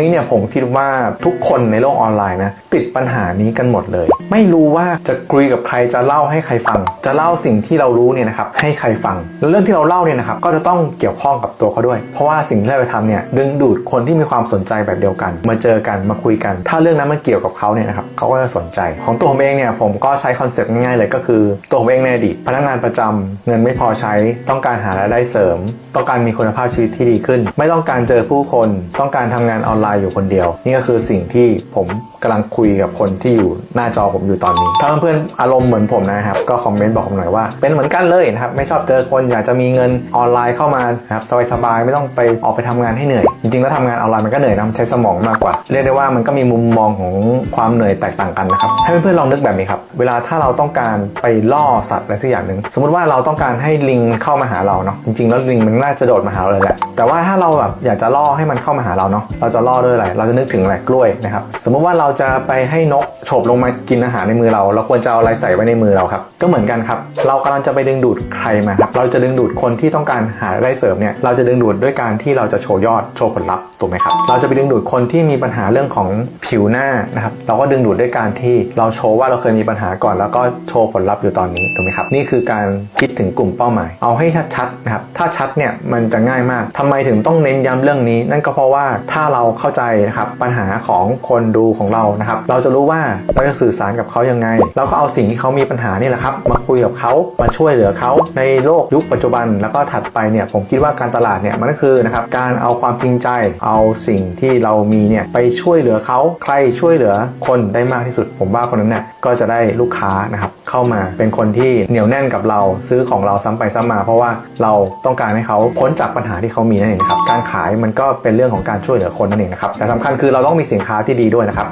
นี้เนี่ยผมคิดว่าทุกคนในโลกออนไลน์นะติดปัญหานี้กันหมดเลย ไม่รู้ว่าจะคุยกับใครจะเล่าให้ใครฟัง จะเล่าสิ่งที่เรารู้เนี่ยนะครับให้ใครฟังแล้วเรื่องที่เราเล่าเนี่ยนะครับก็จะต้องเกี่ยวข้องกับตัวเขาด้วย เพราะว่าสิ่งที่เราไปทำเนี่ยดึงดูดคนที่มีความสนใจแบบเดียวกัน มาเจอกันมาคุยกัน ถ้าเรื่องนั้นมันเกี่ยวกับเขาเนี่ยนะครับเขาก็จะสนใจ ของตัวผมเองเนี่ยผมก็ใช้คอนเซปต์ง่ายๆเลยก็คือตัวผมเองในอดีตพนักงานประจำเงินไม่พอใช้ต้องการหารายได้เสริม ต้องการมีคุณภาพชีวิตที่ดีขึ้น ไม่ต้องการเจอผู้คน ต้องการทำงานออนไลน์อยู่คนเดียว นี่ก็คือสิ่งที่ผมกำลังคุยกับคนที่อยู่หน้าจอผมอยู่ตอนนี้ ถ้าเพื่อนๆอารมณ์เหมือนผมนะครับ ก็คอมเมนต์บอกผมหน่อยว่า เป็นเหมือนกันเลยนะครับ ไม่ชอบเจอคนอยากจะมีเงินออนไลน์เข้ามานะครับสบายๆไม่ต้องไปออกไปทำงานให้เหนื่อย จริงๆแล้วทำงานออนไลน์มันก็เหนื่อยนะใช้สมองมากกว่า เรียกได้ว่ามันก็มีมุมมองของความเหนื่อยแตกต่างกันนะครับให้เพื่อนๆลองนึกแบบนี้ครับเวลาถ้าเราต้องการไปล่อสัตว์อะไรสักอย่างหนึ่งสมมติว่าเราต้องการให้ลิงเข้ามาหาเราเนาะจริงๆแล้วลิงมันน่าจะโดดมาหาเราเลยแหละแต่ว่าถ้าเราแบบอยากจะล่อให้มันเข้ามาหาเราเนาะเราจะล่อด้วยอะไร เราจะนึกถึงอะไรกล้วยนะครับสมมติว่าเราจะไปให้นกโฉบลงมากินอาหารในมือเรา เราควรจะเอาอะไรใส่ไว้ในมือเราครับก็เหมือนกันครับ เรากำลังจะไปดึงดูดใครมาครับเราจะดึงดูดคนที่ต้องการหาได้เสริมเนี่ยเราจะดึงดูดด้วยการที่เราจะโชว์ยอดโชว์ผลลัพธ์ถูกไหมครับเราจะไปดึงดูดคนที่มีปัญหาเรื่องของผิวหน้านะครับเราก็ดึงดูดด้วยการที่เราโชว์ว่าเราเคยมีปัญหาก่อน แล้วก็โชว์ผลลัพธ์อยู่ตอนนี้ถูกไหมครับนี่คือการคิดถึงกลุ่มเป้าหมาย เอาให้ชัดๆนะครับถ้าชัดเนี่ยมันจะง่ายมากทำไมถึงต้องเน้นย้ำเรื่องนี้ นั่นก็เพราะว่าถ้าเราเข้าใจนะครับปัญหาของคนดูของเรานะครับ เราจะรู้ว่าเราจะสื่อสารกับเขายังไง เราก็เอาสิ่งที่เขามีปัญหานี่แหละครับ มาคุยกับเขามาช่วยเหลือเขาในโลกยุคปัจจุบัน แล้วก็ถัดไปเนี่ยผมคิดว่าการตลาดเนี่ยมันก็คือนะครับการเอาความจริงใจ เอาสิ่งที่เรามีเนี่ยไปช่วยเหลือเขาใครช่วยเหลือคนได้มากที่สุด ผมว่าคนนั้นเนี่ยก็จะได้ลูกค้านะครับเข้ามาเป็นคนที่เหนียวแน่นกับเราซื้อของเราซ้ำไปซ้ำมา เพราะว่าเราต้องการให้เขาพ้นจากปัญหาที่เขามีนั่นเองครับการขายมันก็เป็นเรื่องของการช่วยเหลือคนนั่นเองนะครับแต่สำคัญคือเราต้องมีสินค้าที่ดีด้วยนะครับ